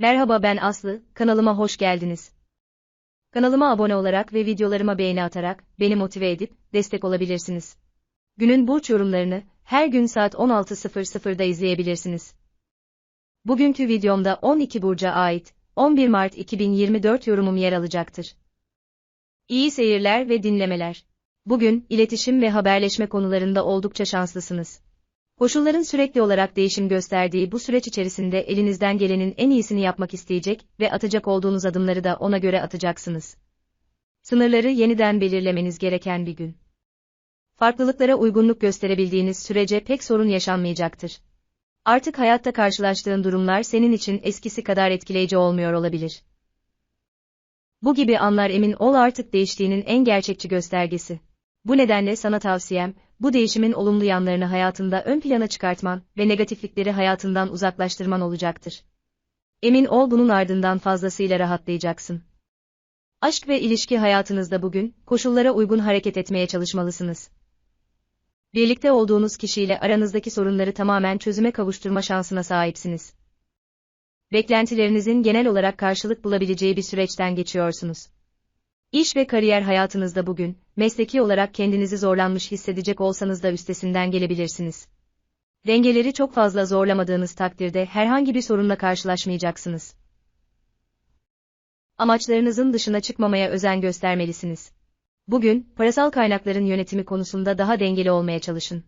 Merhaba ben Aslı, kanalıma hoş geldiniz. Kanalıma abone olarak ve videolarıma beğeni atarak beni motive edip destek olabilirsiniz. Günün burç yorumlarını her gün saat 16.00'da izleyebilirsiniz. Bugünkü videomda 12 burca ait 11 Mart 2024 yorumum yer alacaktır. İyi seyirler ve dinlemeler. Bugün iletişim ve haberleşme konularında oldukça şanslısınız. Koşulların sürekli olarak değişim gösterdiği bu süreç içerisinde elinizden gelenin en iyisini yapmak isteyecek ve atacak olduğunuz adımları da ona göre atacaksınız. Sınırları yeniden belirlemeniz gereken bir gün. Farklılıklara uygunluk gösterebildiğiniz sürece pek sorun yaşanmayacaktır. Artık hayatta karşılaştığın durumlar senin için eskisi kadar etkileyici olmuyor olabilir. Bu gibi anlar emin ol artık değiştiğinin en gerçekçi göstergesi. Bu nedenle sana tavsiyem, bu değişimin olumlu yanlarını hayatında ön plana çıkartman ve negatiflikleri hayatından uzaklaştırman olacaktır. Emin ol bunun ardından fazlasıyla rahatlayacaksın. Aşk ve ilişki hayatınızda bugün, koşullara uygun hareket etmeye çalışmalısınız. Birlikte olduğunuz kişiyle aranızdaki sorunları tamamen çözüme kavuşturma şansına sahipsiniz. Beklentilerinizin genel olarak karşılık bulabileceği bir süreçten geçiyorsunuz. İş ve kariyer hayatınızda bugün, mesleki olarak kendinizi zorlanmış hissedecek olsanız da üstesinden gelebilirsiniz. Dengeleri çok fazla zorlamadığınız takdirde herhangi bir sorunla karşılaşmayacaksınız. Amaçlarınızın dışına çıkmamaya özen göstermelisiniz. Bugün, parasal kaynakların yönetimi konusunda daha dengeli olmaya çalışın.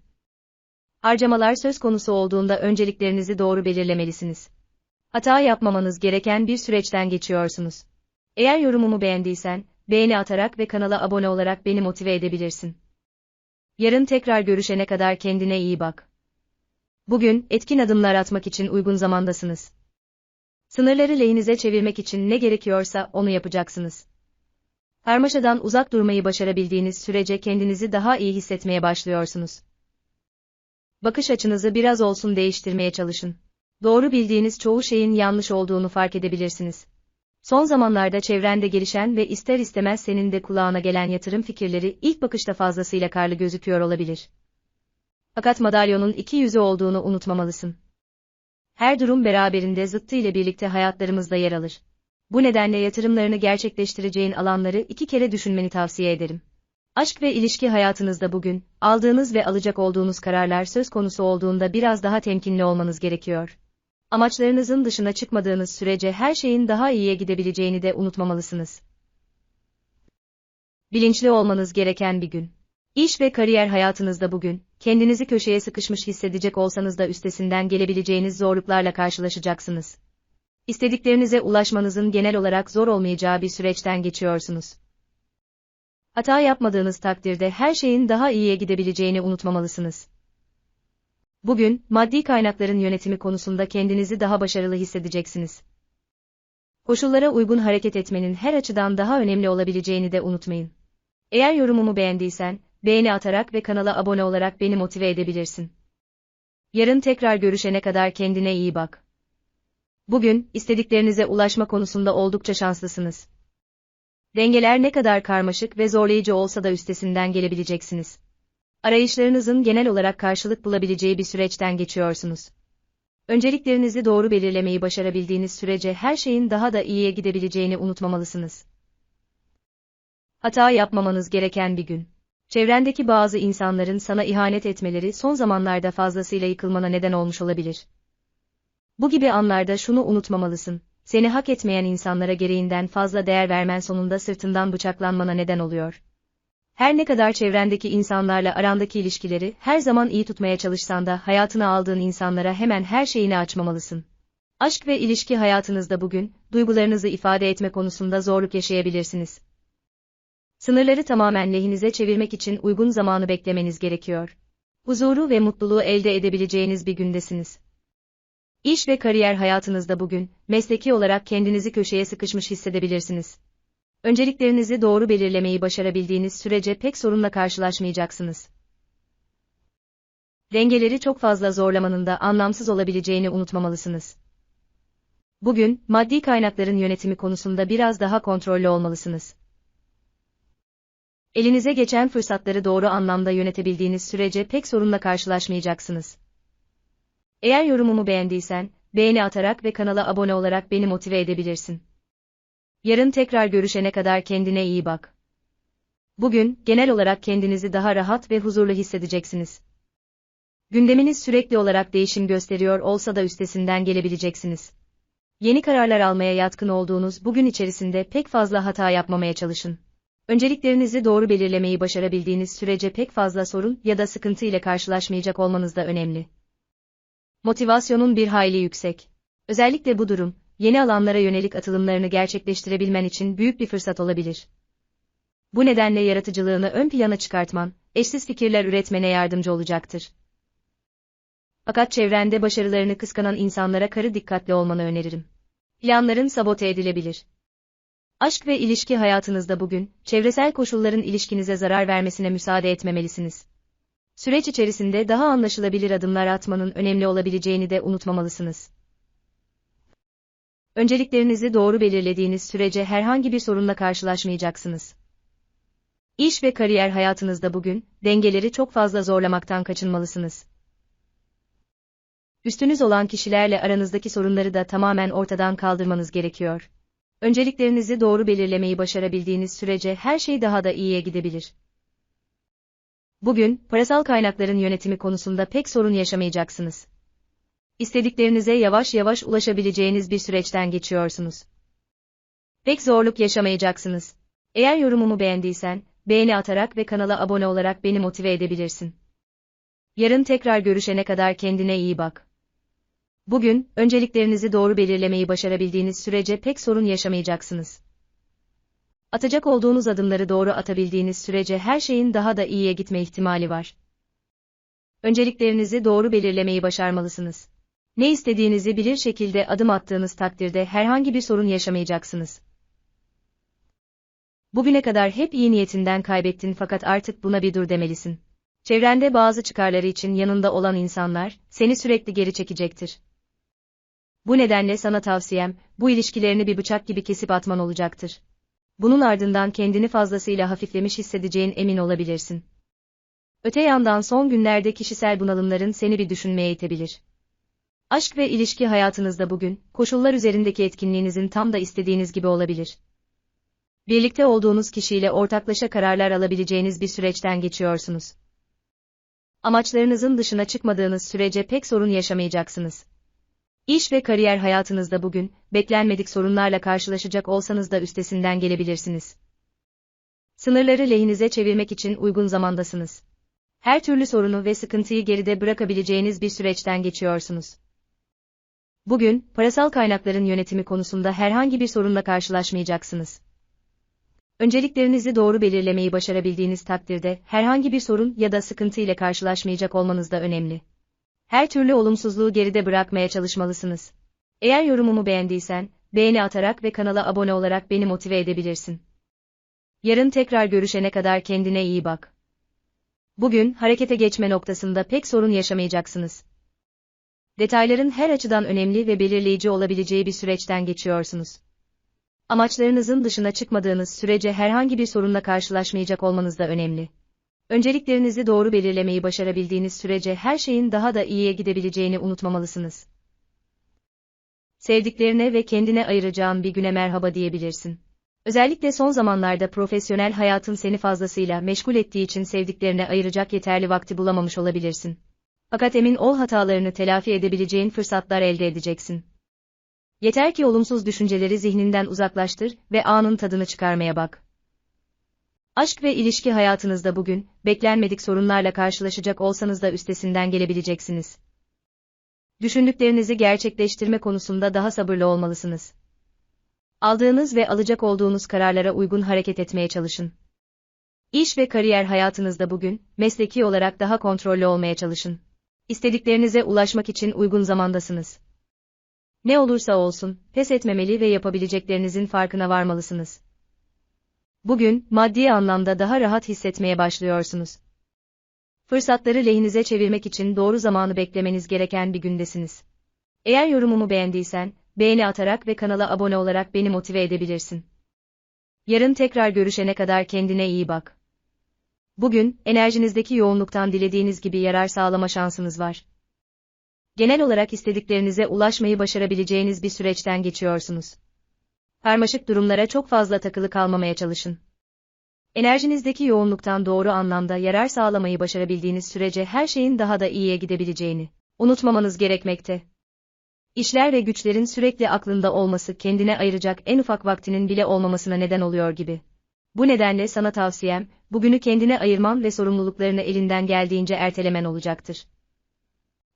Harcamalar söz konusu olduğunda önceliklerinizi doğru belirlemelisiniz. Hata yapmamanız gereken bir süreçten geçiyorsunuz. Eğer yorumumu beğendiysen, beğeni atarak ve kanala abone olarak beni motive edebilirsin. Yarın tekrar görüşene kadar kendine iyi bak. Bugün, etkin adımlar atmak için uygun zamandasınız. Sınırları lehinize çevirmek için ne gerekiyorsa onu yapacaksınız. Karmaşadan uzak durmayı başarabildiğiniz sürece kendinizi daha iyi hissetmeye başlıyorsunuz. Bakış açınızı biraz olsun değiştirmeye çalışın. Doğru bildiğiniz çoğu şeyin yanlış olduğunu fark edebilirsiniz. Son zamanlarda çevrende gelişen ve ister istemez senin de kulağına gelen yatırım fikirleri ilk bakışta fazlasıyla karlı gözüküyor olabilir. Fakat madalyonun iki yüzü olduğunu unutmamalısın. Her durum beraberinde zıttı ile birlikte hayatlarımızda yer alır. Bu nedenle yatırımlarını gerçekleştireceğin alanları iki kere düşünmeni tavsiye ederim. Aşk ve ilişki hayatınızda bugün, aldığınız ve alacak olduğunuz kararlar söz konusu olduğunda biraz daha temkinli olmanız gerekiyor. Amaçlarınızın dışına çıkmadığınız sürece her şeyin daha iyiye gidebileceğini de unutmamalısınız. Bilinçli olmanız gereken bir gün. İş ve kariyer hayatınızda bugün, kendinizi köşeye sıkışmış hissedecek olsanız da üstesinden gelebileceğiniz zorluklarla karşılaşacaksınız. İstediklerinize ulaşmanızın genel olarak zor olmayacağı bir süreçten geçiyorsunuz. Hata yapmadığınız takdirde her şeyin daha iyiye gidebileceğini unutmamalısınız. Bugün, maddi kaynakların yönetimi konusunda kendinizi daha başarılı hissedeceksiniz. Koşullara uygun hareket etmenin her açıdan daha önemli olabileceğini de unutmayın. Eğer yorumumu beğendiysen, beğeni atarak ve kanala abone olarak beni motive edebilirsin. Yarın tekrar görüşene kadar kendine iyi bak. Bugün, istediklerinize ulaşma konusunda oldukça şanslısınız. Dengeler ne kadar karmaşık ve zorlayıcı olsa da üstesinden gelebileceksiniz. Arayışlarınızın genel olarak karşılık bulabileceği bir süreçten geçiyorsunuz. Önceliklerinizi doğru belirlemeyi başarabildiğiniz sürece her şeyin daha da iyiye gidebileceğini unutmamalısınız. Hata yapmamanız gereken bir gün. Çevrendeki bazı insanların sana ihanet etmeleri son zamanlarda fazlasıyla yıkılmana neden olmuş olabilir. Bu gibi anlarda şunu unutmamalısın. Seni hak etmeyen insanlara gereğinden fazla değer vermen sonunda sırtından bıçaklanmana neden oluyor. Her ne kadar çevrendeki insanlarla arandaki ilişkileri her zaman iyi tutmaya çalışsan da hayatına aldığın insanlara hemen her şeyini açmamalısın. Aşk ve ilişki hayatınızda bugün, duygularınızı ifade etme konusunda zorluk yaşayabilirsiniz. Sınırları tamamen lehinize çevirmek için uygun zamanı beklemeniz gerekiyor. Huzuru ve mutluluğu elde edebileceğiniz bir gündesiniz. İş ve kariyer hayatınızda bugün, mesleki olarak kendinizi köşeye sıkışmış hissedebilirsiniz. Önceliklerinizi doğru belirlemeyi başarabildiğiniz sürece pek sorunla karşılaşmayacaksınız. Dengeleri çok fazla zorlamanın da anlamsız olabileceğini unutmamalısınız. Bugün, maddi kaynakların yönetimi konusunda biraz daha kontrollü olmalısınız. Elinize geçen fırsatları doğru anlamda yönetebildiğiniz sürece pek sorunla karşılaşmayacaksınız. Eğer yorumumu beğendiysen, beğeni atarak ve kanala abone olarak beni motive edebilirsin. Yarın tekrar görüşene kadar kendine iyi bak. Bugün, genel olarak kendinizi daha rahat ve huzurlu hissedeceksiniz. Gündeminiz sürekli olarak değişim gösteriyor olsa da üstesinden gelebileceksiniz. Yeni kararlar almaya yatkın olduğunuz bugün içerisinde pek fazla hata yapmamaya çalışın. Önceliklerinizi doğru belirlemeyi başarabildiğiniz sürece pek fazla sorun ya da sıkıntı ile karşılaşmayacak olmanız da önemli. Motivasyonun bir hayli yüksek. Özellikle bu durum, yeni alanlara yönelik atılımlarını gerçekleştirebilmen için büyük bir fırsat olabilir. Bu nedenle yaratıcılığını ön plana çıkartman, eşsiz fikirler üretmene yardımcı olacaktır. Fakat çevrende başarılarını kıskanan insanlara karı dikkatli olmanı öneririm. Planların sabote edilebilir. Aşk ve ilişki hayatınızda bugün, çevresel koşulların ilişkinize zarar vermesine müsaade etmemelisiniz. Süreç içerisinde daha anlaşılabilir adımlar atmanın önemli olabileceğini de unutmamalısınız. Önceliklerinizi doğru belirlediğiniz sürece herhangi bir sorunla karşılaşmayacaksınız. İş ve kariyer hayatınızda bugün, dengeleri çok fazla zorlamaktan kaçınmalısınız. Üstünüz olan kişilerle aranızdaki sorunları da tamamen ortadan kaldırmanız gerekiyor. Önceliklerinizi doğru belirlemeyi başarabildiğiniz sürece her şey daha da iyiye gidebilir. Bugün, parasal kaynakların yönetimi konusunda pek sorun yaşamayacaksınız. İstediklerinize yavaş yavaş ulaşabileceğiniz bir süreçten geçiyorsunuz. Pek zorluk yaşamayacaksınız. Eğer yorumumu beğendiysen, beğeni atarak ve kanala abone olarak beni motive edebilirsin. Yarın tekrar görüşene kadar kendine iyi bak. Bugün, önceliklerinizi doğru belirlemeyi başarabildiğiniz sürece pek sorun yaşamayacaksınız. Atacak olduğunuz adımları doğru atabildiğiniz sürece her şeyin daha da iyiye gitme ihtimali var. Önceliklerinizi doğru belirlemeyi başarmalısınız. Ne istediğinizi bilir şekilde adım attığınız takdirde herhangi bir sorun yaşamayacaksınız. Bugüne kadar hep iyi niyetinden kaybettin fakat artık buna bir dur demelisin. Çevrende bazı çıkarları için yanında olan insanlar, seni sürekli geri çekecektir. Bu nedenle sana tavsiyem, bu ilişkilerini bir bıçak gibi kesip atman olacaktır. Bunun ardından kendini fazlasıyla hafiflemiş hissedeceğin emin olabilirsin. Öte yandan son günlerde kişisel bunalımların seni bir düşünmeye itebilir. Aşk ve ilişki hayatınızda bugün, koşullar üzerindeki etkinliğinizin tam da istediğiniz gibi olabilir. Birlikte olduğunuz kişiyle ortaklaşa kararlar alabileceğiniz bir süreçten geçiyorsunuz. Amaçlarınızın dışına çıkmadığınız sürece pek sorun yaşamayacaksınız. İş ve kariyer hayatınızda bugün, beklenmedik sorunlarla karşılaşacak olsanız da üstesinden gelebilirsiniz. Sınırları lehinize çevirmek için uygun zamandasınız. Her türlü sorunu ve sıkıntıyı geride bırakabileceğiniz bir süreçten geçiyorsunuz. Bugün, parasal kaynakların yönetimi konusunda herhangi bir sorunla karşılaşmayacaksınız. Önceliklerinizi doğru belirlemeyi başarabildiğiniz takdirde herhangi bir sorun ya da sıkıntı ile karşılaşmayacak olmanız da önemli. Her türlü olumsuzluğu geride bırakmaya çalışmalısınız. Eğer yorumumu beğendiysen, beğeni atarak ve kanala abone olarak beni motive edebilirsin. Yarın tekrar görüşene kadar kendine iyi bak. Bugün, harekete geçme noktasında pek sorun yaşamayacaksınız. Detayların her açıdan önemli ve belirleyici olabileceği bir süreçten geçiyorsunuz. Amaçlarınızın dışına çıkmadığınız sürece herhangi bir sorunla karşılaşmayacak olmanız da önemli. Önceliklerinizi doğru belirlemeyi başarabildiğiniz sürece her şeyin daha da iyiye gidebileceğini unutmamalısınız. Sevdiklerine ve kendine ayıracağın bir güne merhaba diyebilirsin. Özellikle son zamanlarda profesyonel hayatın seni fazlasıyla meşgul ettiği için sevdiklerine ayıracak yeterli vakti bulamamış olabilirsin. Fakat emin ol hatalarını telafi edebileceğin fırsatlar elde edeceksin. Yeter ki olumsuz düşünceleri zihninden uzaklaştır ve anın tadını çıkarmaya bak. Aşk ve ilişki hayatınızda bugün, beklenmedik sorunlarla karşılaşacak olsanız da üstesinden gelebileceksiniz. Düşündüklerinizi gerçekleştirme konusunda daha sabırlı olmalısınız. Aldığınız ve alacak olduğunuz kararlara uygun hareket etmeye çalışın. İş ve kariyer hayatınızda bugün, mesleki olarak daha kontrollü olmaya çalışın. İstediklerinize ulaşmak için uygun zamandasınız. Ne olursa olsun, pes etmemeli ve yapabileceklerinizin farkına varmalısınız. Bugün, maddi anlamda daha rahat hissetmeye başlıyorsunuz. Fırsatları lehinize çevirmek için doğru zamanı beklemeniz gereken bir gündesiniz. Eğer yorumumu beğendiysen, beğeni atarak ve kanala abone olarak beni motive edebilirsin. Yarın tekrar görüşene kadar kendine iyi bak. Bugün, enerjinizdeki yoğunluktan dilediğiniz gibi yarar sağlama şansınız var. Genel olarak istediklerinize ulaşmayı başarabileceğiniz bir süreçten geçiyorsunuz. Karmaşık durumlara çok fazla takılı kalmamaya çalışın. Enerjinizdeki yoğunluktan doğru anlamda yarar sağlamayı başarabildiğiniz sürece her şeyin daha da iyiye gidebileceğini unutmamanız gerekmekte. İşler ve güçlerin sürekli aklında olması kendine ayıracak en ufak vaktinin bile olmamasına neden oluyor gibi. Bu nedenle sana tavsiyem, bugünü kendine ayırman ve sorumluluklarını elinden geldiğince ertelemen olacaktır.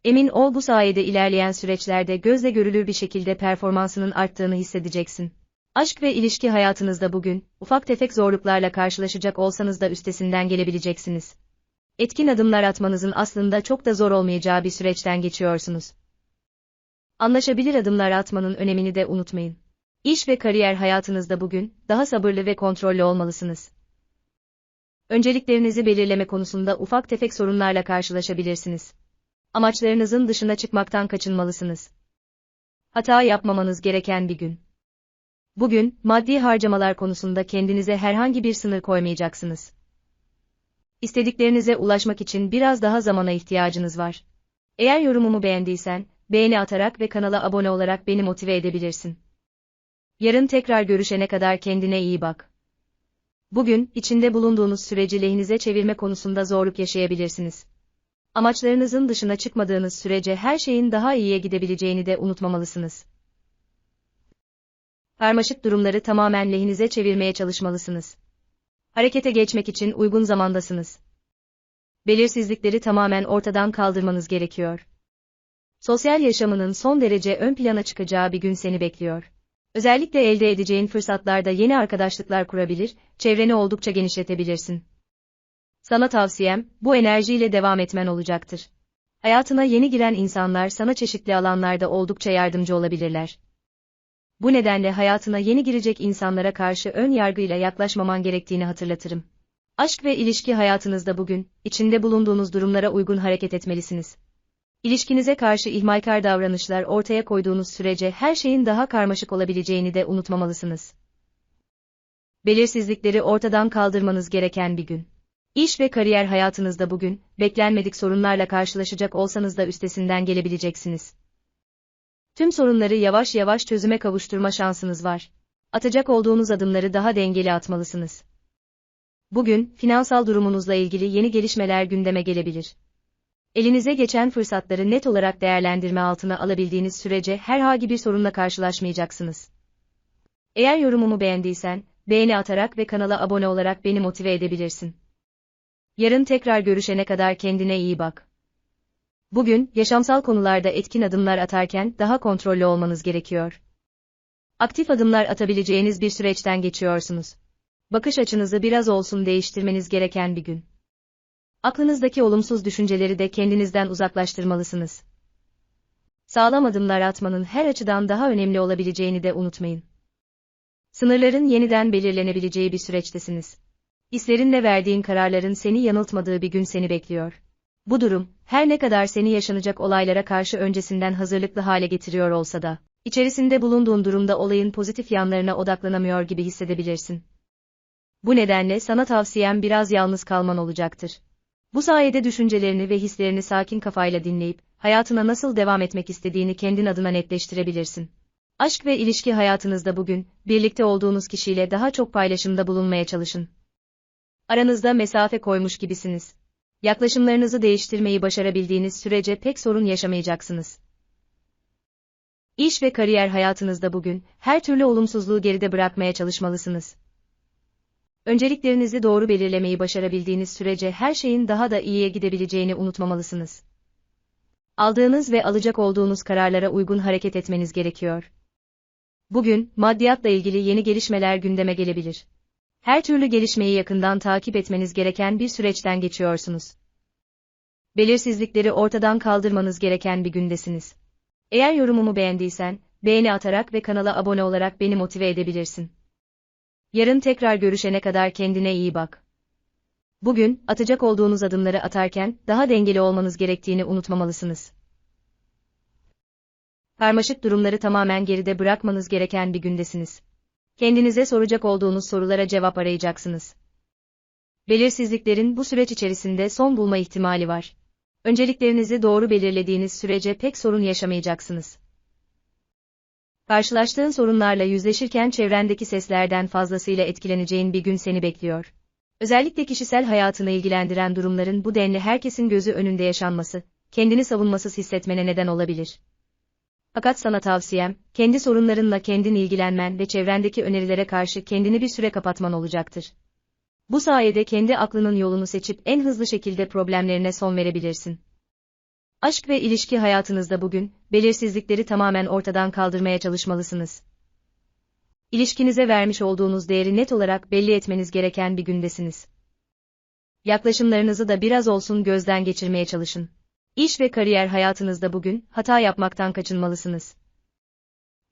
Emin ol bu sayede ilerleyen süreçlerde gözle görülür bir şekilde performansının arttığını hissedeceksin. Aşk ve ilişki hayatınızda bugün, ufak tefek zorluklarla karşılaşacak olsanız da üstesinden gelebileceksiniz. Etkin adımlar atmanızın aslında çok da zor olmayacağı bir süreçten geçiyorsunuz. Anlaşabilir adımlar atmanın önemini de unutmayın. İş ve kariyer hayatınızda bugün, daha sabırlı ve kontrollü olmalısınız. Önceliklerinizi belirleme konusunda ufak tefek sorunlarla karşılaşabilirsiniz. Amaçlarınızın dışına çıkmaktan kaçınmalısınız. Hata yapmamanız gereken bir gün. Bugün, maddi harcamalar konusunda kendinize herhangi bir sınır koymayacaksınız. İstediklerinize ulaşmak için biraz daha zamana ihtiyacınız var. Eğer yorumumu beğendiysen, beğeni atarak ve kanala abone olarak beni motive edebilirsin. Yarın tekrar görüşene kadar kendine iyi bak. Bugün, içinde bulunduğunuz süreci lehinize çevirme konusunda zorluk yaşayabilirsiniz. Amaçlarınızın dışına çıkmadığınız sürece her şeyin daha iyiye gidebileceğini de unutmamalısınız. Karmaşık durumları tamamen lehinize çevirmeye çalışmalısınız. Harekete geçmek için uygun zamandasınız. Belirsizlikleri tamamen ortadan kaldırmanız gerekiyor. Sosyal yaşamının son derece ön plana çıkacağı bir gün seni bekliyor. Özellikle elde edeceğin fırsatlarda yeni arkadaşlıklar kurabilir, çevreni oldukça genişletebilirsin. Sana tavsiyem, bu enerjiyle devam etmen olacaktır. Hayatına yeni giren insanlar sana çeşitli alanlarda oldukça yardımcı olabilirler. Bu nedenle hayatına yeni girecek insanlara karşı ön yargıyla yaklaşmaman gerektiğini hatırlatırım. Aşk ve ilişki hayatınızda bugün, içinde bulunduğunuz durumlara uygun hareket etmelisiniz. İlişkinize karşı ihmalkar davranışlar ortaya koyduğunuz sürece her şeyin daha karmaşık olabileceğini de unutmamalısınız. Belirsizlikleri ortadan kaldırmanız gereken bir gün. İş ve kariyer hayatınızda bugün, beklenmedik sorunlarla karşılaşacak olsanız da üstesinden gelebileceksiniz. Tüm sorunları yavaş yavaş çözüme kavuşturma şansınız var. Atacak olduğunuz adımları daha dengeli atmalısınız. Bugün, finansal durumunuzla ilgili yeni gelişmeler gündeme gelebilir. Elinize geçen fırsatları net olarak değerlendirme altına alabildiğiniz sürece herhangi bir sorunla karşılaşmayacaksınız. Eğer yorumumu beğendiysen, beğeni atarak ve kanala abone olarak beni motive edebilirsin. Yarın tekrar görüşene kadar kendine iyi bak. Bugün, yaşamsal konularda etkin adımlar atarken daha kontrollü olmanız gerekiyor. Aktif adımlar atabileceğiniz bir süreçten geçiyorsunuz. Bakış açınızı biraz olsun değiştirmeniz gereken bir gün. Aklınızdaki olumsuz düşünceleri de kendinizden uzaklaştırmalısınız. Sağlam adımlar atmanın her açıdan daha önemli olabileceğini de unutmayın. Sınırların yeniden belirlenebileceği bir süreçtesiniz. Hislerinle verdiğin kararların seni yanıltmadığı bir gün seni bekliyor. Bu durum, her ne kadar seni yaşanacak olaylara karşı öncesinden hazırlıklı hale getiriyor olsa da, içerisinde bulunduğun durumda olayın pozitif yanlarına odaklanamıyor gibi hissedebilirsin. Bu nedenle sana tavsiyem biraz yalnız kalman olacaktır. Bu sayede düşüncelerini ve hislerini sakin kafayla dinleyip, hayatına nasıl devam etmek istediğini kendin adına netleştirebilirsin. Aşk ve ilişki hayatınızda bugün, birlikte olduğunuz kişiyle daha çok paylaşımda bulunmaya çalışın. Aranızda mesafe koymuş gibisiniz. Yaklaşımlarınızı değiştirmeyi başarabildiğiniz sürece pek sorun yaşamayacaksınız. İş ve kariyer hayatınızda bugün, her türlü olumsuzluğu geride bırakmaya çalışmalısınız. Önceliklerinizi doğru belirlemeyi başarabildiğiniz sürece her şeyin daha da iyiye gidebileceğini unutmamalısınız. Aldığınız ve alacak olduğunuz kararlara uygun hareket etmeniz gerekiyor. Bugün, maddiyatla ilgili yeni gelişmeler gündeme gelebilir. Her türlü gelişmeyi yakından takip etmeniz gereken bir süreçten geçiyorsunuz. Belirsizlikleri ortadan kaldırmanız gereken bir gündesiniz. Eğer yorumumu beğendiysen, beğeni atarak ve kanala abone olarak beni motive edebilirsin. Yarın tekrar görüşene kadar kendine iyi bak. Bugün, atacak olduğunuz adımları atarken, daha dengeli olmanız gerektiğini unutmamalısınız. Karmaşık durumları tamamen geride bırakmanız gereken bir gündesiniz. Kendinize soracak olduğunuz sorulara cevap arayacaksınız. Belirsizliklerin bu süreç içerisinde son bulma ihtimali var. Önceliklerinizi doğru belirlediğiniz sürece pek sorun yaşamayacaksınız. Karşılaştığın sorunlarla yüzleşirken çevrendeki seslerden fazlasıyla etkileneceğin bir gün seni bekliyor. Özellikle kişisel hayatını ilgilendiren durumların bu denli herkesin gözü önünde yaşanması, kendini savunmasız hissetmene neden olabilir. Fakat sana tavsiyem, kendi sorunlarınla kendin ilgilenmen ve çevrendeki önerilere karşı kendini bir süre kapatman olacaktır. Bu sayede kendi aklının yolunu seçip en hızlı şekilde problemlerine son verebilirsin. Aşk ve ilişki hayatınızda bugün, belirsizlikleri tamamen ortadan kaldırmaya çalışmalısınız. İlişkinize vermiş olduğunuz değeri net olarak belli etmeniz gereken bir gündesiniz. Yaklaşımlarınızı da biraz olsun gözden geçirmeye çalışın. İş ve kariyer hayatınızda bugün, hata yapmaktan kaçınmalısınız.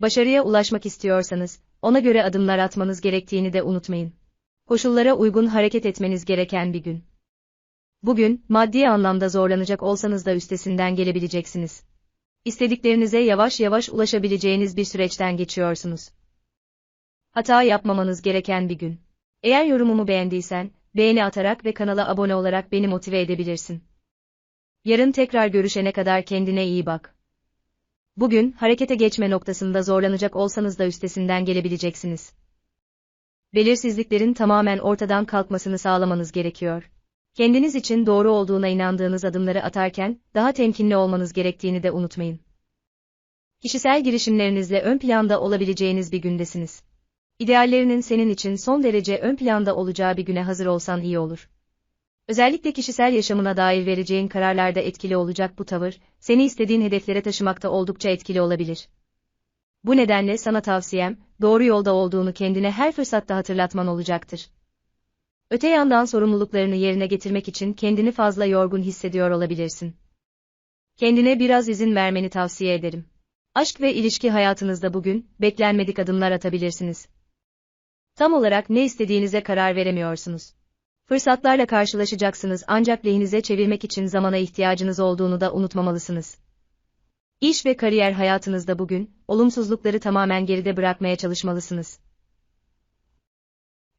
Başarıya ulaşmak istiyorsanız, ona göre adımlar atmanız gerektiğini de unutmayın. Koşullara uygun hareket etmeniz gereken bir gün. Bugün, maddi anlamda zorlanacak olsanız da üstesinden gelebileceksiniz. İstediklerinize yavaş yavaş ulaşabileceğiniz bir süreçten geçiyorsunuz. Hata yapmamanız gereken bir gün. Eğer yorumumu beğendiysen, beğeni atarak ve kanala abone olarak beni motive edebilirsin. Yarın tekrar görüşene kadar kendine iyi bak. Bugün, harekete geçme noktasında zorlanacak olsanız da üstesinden gelebileceksiniz. Belirsizliklerin tamamen ortadan kalkmasını sağlamanız gerekiyor. Kendiniz için doğru olduğuna inandığınız adımları atarken, daha temkinli olmanız gerektiğini de unutmayın. Kişisel girişimlerinizle ön planda olabileceğiniz bir gündesiniz. İdeallerinin senin için son derece ön planda olacağı bir güne hazır olsan iyi olur. Özellikle kişisel yaşamına dair vereceğin kararlarda etkili olacak bu tavır, seni istediğin hedeflere taşımakta oldukça etkili olabilir. Bu nedenle sana tavsiyem, doğru yolda olduğunu kendine her fırsatta hatırlatman olacaktır. Öte yandan sorumluluklarını yerine getirmek için kendini fazla yorgun hissediyor olabilirsin. Kendine biraz izin vermeni tavsiye ederim. Aşk ve ilişki hayatınızda bugün, beklenmedik adımlar atabilirsiniz. Tam olarak ne istediğinize karar veremiyorsunuz. Fırsatlarla karşılaşacaksınız ancak lehinize çevirmek için zamana ihtiyacınız olduğunu da unutmamalısınız. İş ve kariyer hayatınızda bugün, olumsuzlukları tamamen geride bırakmaya çalışmalısınız.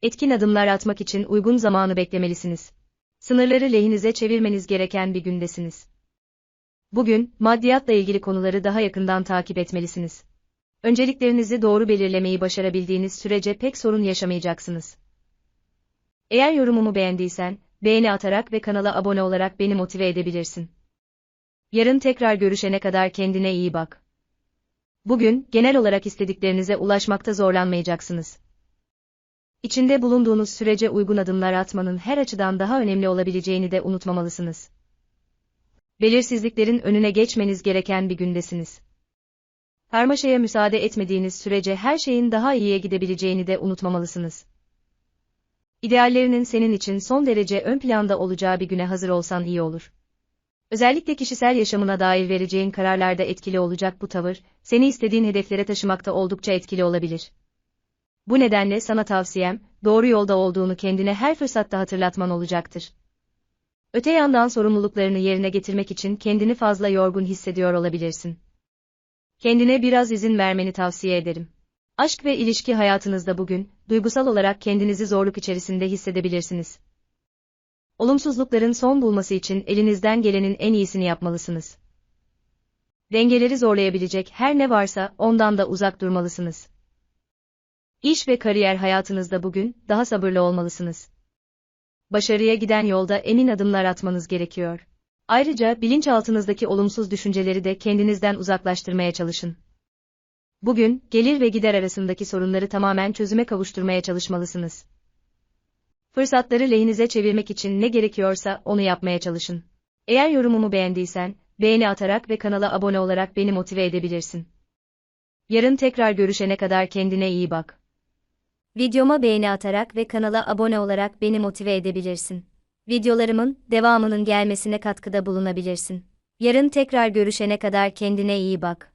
Etkin adımlar atmak için uygun zamanı beklemelisiniz. Sınırları lehinize çevirmeniz gereken bir gündesiniz. Bugün, maddiyatla ilgili konuları daha yakından takip etmelisiniz. Önceliklerinizi doğru belirlemeyi başarabildiğiniz sürece pek sorun yaşamayacaksınız. Eğer yorumumu beğendiysen, beğeni atarak ve kanala abone olarak beni motive edebilirsin. Yarın tekrar görüşene kadar kendine iyi bak. Bugün, genel olarak istediklerinize ulaşmakta zorlanmayacaksınız. İçinde bulunduğunuz sürece uygun adımlar atmanın her açıdan daha önemli olabileceğini de unutmamalısınız. Belirsizliklerin önüne geçmeniz gereken bir gündesiniz. Karmaşaya müsaade etmediğiniz sürece her şeyin daha iyiye gidebileceğini de unutmamalısınız. İdeallerinin senin için son derece ön planda olacağı bir güne hazır olsan iyi olur. Özellikle kişisel yaşamına dair vereceğin kararlarda etkili olacak bu tavır, seni istediğin hedeflere taşımakta oldukça etkili olabilir. Bu nedenle sana tavsiyem, doğru yolda olduğunu kendine her fırsatta hatırlatman olacaktır. Öte yandan sorumluluklarını yerine getirmek için kendini fazla yorgun hissediyor olabilirsin. Kendine biraz izin vermeni tavsiye ederim. Aşk ve ilişki hayatınızda bugün, duygusal olarak kendinizi zorluk içerisinde hissedebilirsiniz. Olumsuzlukların son bulması için elinizden gelenin en iyisini yapmalısınız. Dengeleri zorlayabilecek her ne varsa ondan da uzak durmalısınız. İş ve kariyer hayatınızda bugün daha sabırlı olmalısınız. Başarıya giden yolda emin adımlar atmanız gerekiyor. Ayrıca bilinçaltınızdaki olumsuz düşünceleri de kendinizden uzaklaştırmaya çalışın. Bugün, gelir ve gider arasındaki sorunları tamamen çözüme kavuşturmaya çalışmalısınız. Fırsatları lehinize çevirmek için ne gerekiyorsa onu yapmaya çalışın. Eğer yorumumu beğendiysen, beğeni atarak ve kanala abone olarak beni motive edebilirsin. Yarın tekrar görüşene kadar kendine iyi bak. Videoma beğeni atarak ve kanala abone olarak beni motive edebilirsin. Videolarımın devamının gelmesine katkıda bulunabilirsin. Yarın tekrar görüşene kadar kendine iyi bak.